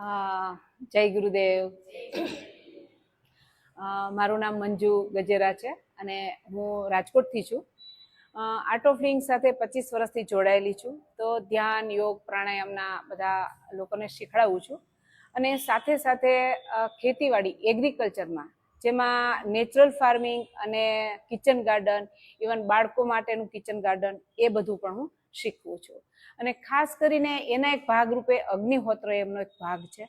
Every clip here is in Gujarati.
જય ગુરુદેવ. મારું નામ મંજુ ગજેરા છે અને હું રાજકોટથી છું. આર્ટ ઓફ લિંગ સાથે પચીસ વર્ષથી જોડાયેલી છું. તો ધ્યાન, યોગ, પ્રાણાયામના બધા લોકોને શીખડાવું છું. અને સાથે સાથે ખેતીવાડી એગ્રીકલ્ચરમાં જેમાં નેચરલ ફાર્મિંગ અને કિચન ગાર્ડન ઇવન બાળકો માટેનું કિચન ગાર્ડન એ બધું પણ હું શીખવું છું. અને ખાસ કરીને એના એક ભાગરૂપે અગ્નિહોત્ર એમનો એક ભાગ છે.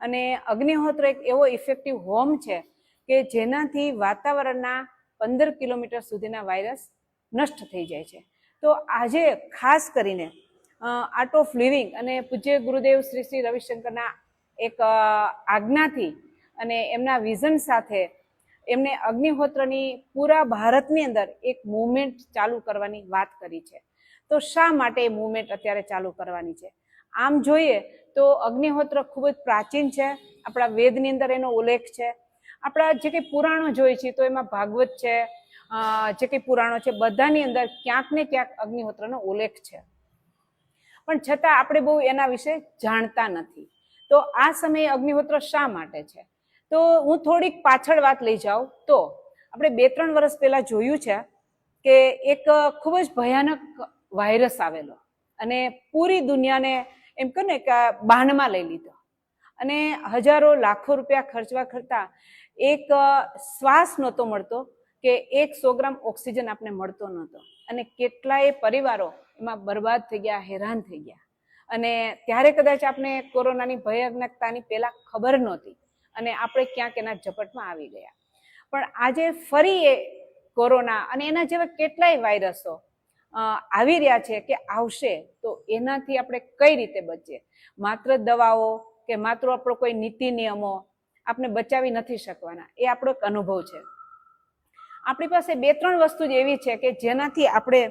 અને અગ્નિહોત્ર એક એવો ઇફેક્ટિવ હોમ છે કે જેનાથી વાતાવરણના પંદર કિલોમીટર સુધીના વાયરસ નષ્ટ થઈ જાય છે. તો આજે ખાસ કરીને આર્ટ ઓફ લિવિંગ અને પૂજ્ય ગુરુદેવ શ્રી શ્રી રવિશંકરના એક આજ્ઞાથી અને એમના વિઝન સાથે એમને અગ્નિહોત્રની પૂરા ભારતની અંદર એક મૂવમેન્ટ ચાલુ કરવાની વાત કરી છે. તો શા માટે એ મૂવમેન્ટ અત્યારે ચાલુ કરવાની છે? આમ જોઈએ તો અગ્નિહોત્ર ખૂબ જ પ્રાચીન છે. આપણા વેદની અંદર એનો ઉલ્લેખ છે. આપણા જે કંઈ પુરાણો જોઈએ છીએ તો એમાં ભાગવત છે જે કંઈ પુરાણો છે, બધાની અંદર ક્યાંક ને ક્યાંક અગ્નિહોત્રનો ઉલ્લેખ છે. પણ છતાં આપણે બહુ એના વિશે જાણતા નથી. તો આ સમયે અગ્નિહોત્ર શા માટે છે? તો હું થોડીક પાછળ વાત લઈ જાઉં. તો આપણે બે ત્રણ વર્ષ પહેલાં જોયું છે કે એક ખૂબ જ ભયાનક વાયરસ આવેલો અને પૂરી દુનિયાને એમ કહો ને કે બાનમાં લઈ લીધો. અને હજારો લાખો રૂપિયા ખર્ચવા કરતાં એક શ્વાસ નહોતો મળતો કે એક સો ગ્રામ ઓક્સિજન આપને મળતો નહોતો. અને કેટલાય પરિવારો એમાં બરબાદ થઈ ગયા, હેરાન થઈ ગયા. અને ત્યારે કદાચ આપણે કોરોનાની ભયાનકતાની પહેલાં ખબર નહોતી. અને આપણે ક્યાંક એના ઝપટમાં આવી ગયા. પણ આજે ફરી એ કોરોના અને એના જેવા કેટલાય વાયરસો આવી રહ્યા છે કે આવશે તો એનાથી આપણે કઈ રીતે બચીએ? માત્ર દવાઓ કે માત્ર આપણો કોઈ નીતિ નિયમો આપણે બચાવી નથી શકવાના? એ આપણો એક અનુભવ છે. આપણી પાસે બે, ત્રણ વસ્તુ જ એવી છે કે જેનાથી આપણે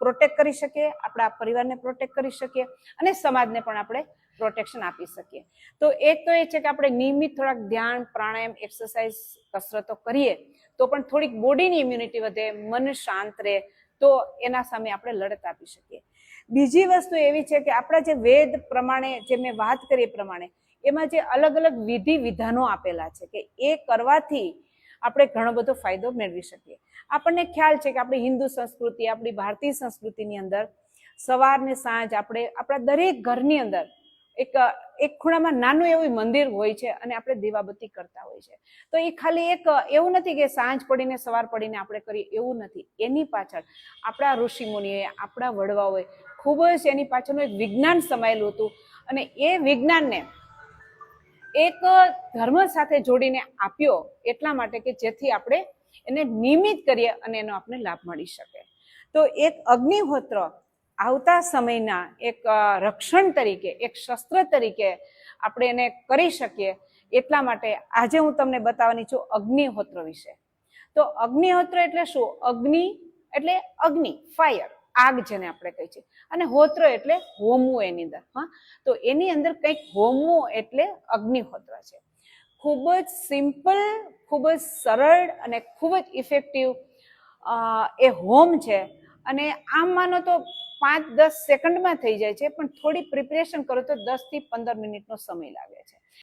પ્રોટેક્ટ કરી શકીએ, આપણા પરિવારને પ્રોટેક્ટ કરી શકીએ અને સમાજને પણ આપણે પ્રોટેક્શન આપી શકીએ. તો એક તો એ છે કે આપણે નિયમિત થોડાક ધ્યાન, પ્રાણાયામ એક્સરસાઇઝ કસરતો કરીએ, તો પણ થોડીક બોડીની ઇમ્યુનિટી વધે, મન શાંત રહે, તો એના સામે આપણે લડત આપી શકીએ. બીજી વસ્તુ એવી છે કે આપણા જે વેદ પ્રમાણે, જે મેં વાત કરી પ્રમાણે, એમાં જે અલગ અલગ વિધિ વિધાનો આપેલા છે કે એ કરવાથી આપણે ઘણો બધો ફાયદો મેળવી શકીએ. આપણને ખ્યાલ છે કે આપણી હિન્દુ સંસ્કૃતિ, આપણી ભારતીય સંસ્કૃતિની અંદર સવાર ને સાંજ આપણે, આપણા દરેક ઘરની અંદર એક એક ખૂણામાં નાનું એવું મંદિર હોય છે અને આપણે દીવાબત્તી કરતા હોય છે. તો એ ખાલી એક એવું નથી કે સાંજ પડીને, સવાર પડીને આપણે કરીએ, એવું નથી. એની પાછળ આપણા ઋષિ મુનિએ આપણા વડવાઓએ ખૂબ જ એની પાછળનું એક વિજ્ઞાન સમાયેલું હતું અને એ વિજ્ઞાનને એક ધર્મ સાથે જોડીને આપ્યો એટલા માટે કે જેથી આપણે એને નિયમિત કરીએ અને એનો આપણે લાભ મળી શકે. તો એક અગ્નિહોત્ર આવતા સમયના એક રક્ષણ તરીકે, એક શસ્ત્ર તરીકે આપણે એને કરી શકીએ એટલા માટે આજે હું તમને બતાવવાની છું અગ્નિહોત્ર વિશે. તો અગ્નિહોત્ર એટલે શું? અગ્નિ એટલે અગ્નિ, ફાયર. આગ જેને આપણે કહીએ છીએ. અને હોત્ર એટલે હોમવું એની અંદર, હા. તો એની અંદર કંઈક હોમવું એટલે અગ્નિહોત્ર છે. ખૂબ જ સિમ્પલ, ખૂબ જ સરળ અને ખૂબ જ ઇફેક્ટિવ એ હોમ છે. અને આમ માનો તો પાંચ દસ સેકન્ડમાં થઈ જાય છે, પણ થોડી પ્રિપરેશન કરો તો દસથી પંદર મિનિટનો સમય લાગે છે.